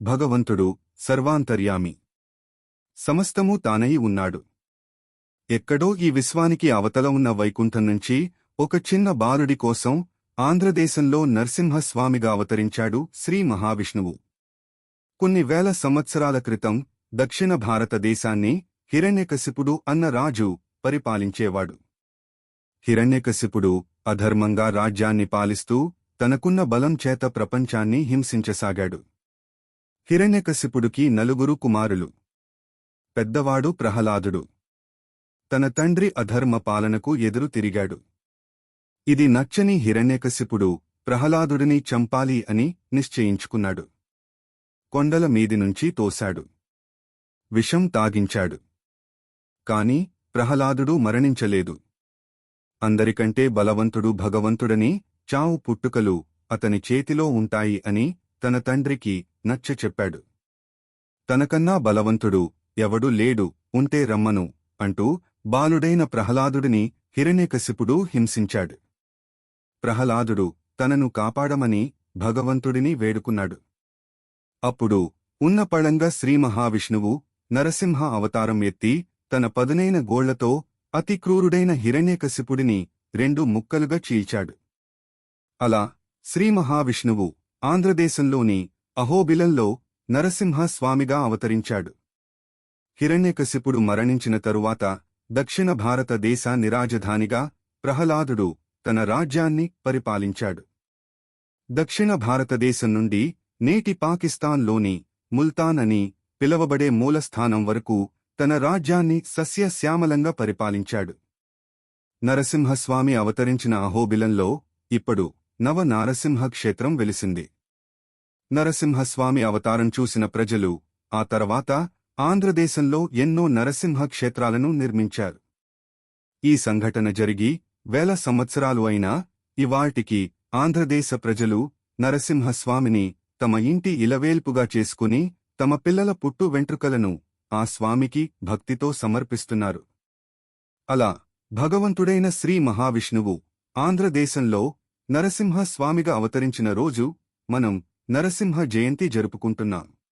భగవంతుడు సర్వాంతర్యామి. సమస్తము తానై ఉన్నాడు. ఎక్కడో ఈ విశ్వానికి అవతల ఉన్న వైకుంఠం నుంచి ఒక చిన్న బాలుడి కోసం ఆంధ్రదేశంలో నరసింహస్వామిగా అవతరించాడు శ్రీ మహావిష్ణువు. కొన్ని వేల సంవత్సరాల క్రితం దక్షిణ భారతదేశాన్ని హిరణ్యకశిపుడు అన్న రాజు పరిపాలించేవాడు. హిరణ్యకశిపుడు అధర్మంగా రాజ్యాన్ని పాలిస్తూ తనకున్న బలం చేత ప్రపంచాన్ని హింసించసాగాడు. హిరణ్యకశిపుడికి నలుగురు కుమారులు. పెద్దవాడు ప్రహ్లాదుడు. తన తండ్రి అధర్మ పాలనకు ఎదురు తిరిగాడు. ఇది నచ్చని హిరణ్యకశిపుడు ప్రహ్లాదుడిని చంపాలి అని నిశ్చయించుకున్నాడు. కొండల మీది నుంచి తోశాడు. విషం తాగించాడు. కాని ప్రహ్లాదుడు మరణించలేదు. అందరికంటే బలవంతుడు భగవంతుడని చావు పుట్టుకలు అతని చేతిలో ఉంటాయి అని తన తండ్రికి నచ్చ చెప్పాడు. తనకన్నా బలవంతుడు ఎవడు లేడు ఉంటే రమ్మను అంటూ బాలుడైన ప్రహ్లాదుడిని హిరణ్యకశిపుడు హింసించాడు. ప్రహ్లాదుడు తనను కాపాడమని భగవంతుడిని వేడుకున్నాడు. అప్పుడు ఉన్నపళంగా శ్రీ మహావిష్ణువు నరసింహ అవతారం ఎత్తి తన పదునైన గోళ్ళతో అతి క్రూరుడైన హిరణ్యకశిపుడిని రెండు ముక్కలుగా చీల్చాడు. అలా శ్రీ మహావిష్ణువు ఆంధ్రదేశంలోని అహోబిలంలో నరసింహస్వామిగా అవతరించాడు. హిరణ్యకశిపుడు మరణించిన తరువాత దక్షిణ భారతదేశ నిరాజధానిగా ప్రహ్లాదుడు తన రాజ్యాన్ని పరిపాలించాడు. దక్షిణ భారతదేశం నుండి నేటి పాకిస్తాన్లోని ముల్తాన్ అని పిలవబడే మూలస్థానం వరకు తన రాజ్యాన్ని సస్యశ్యామలంగా పరిపాలించాడు. నరసింహస్వామి అవతరించిన అహోబిలంలో ఇప్పుడు నవ నారసింహ క్షేత్రం వెలిసింది. నరసింహస్వామి అవతారం చూసిన ప్రజలు ఆ తర్వాత ఆంధ్రదేశంలో ఎన్నో నరసింహ క్షేత్రాలను నిర్మించారు. ఈ సంఘటన జరిగి వేల సంవత్సరాలు అయినా ఇవాటికి ఆంధ్రదేశ ప్రజలు నరసింహస్వామిని తమ ఇంటి ఇలవేల్పుగా చేసుకుని తమ పిల్లల పుట్టు వెంట్రుకలను ఆ స్వామికి భక్తితో సమర్పిస్తున్నారు. అలా భగవంతుడైన శ్రీ మహావిష్ణువు ఆంధ్రదేశంలో నరసింహ స్వామిగా అవతరించిన రోజు మనం నరసింహ జయంతి జరుపుకుంటున్నాం.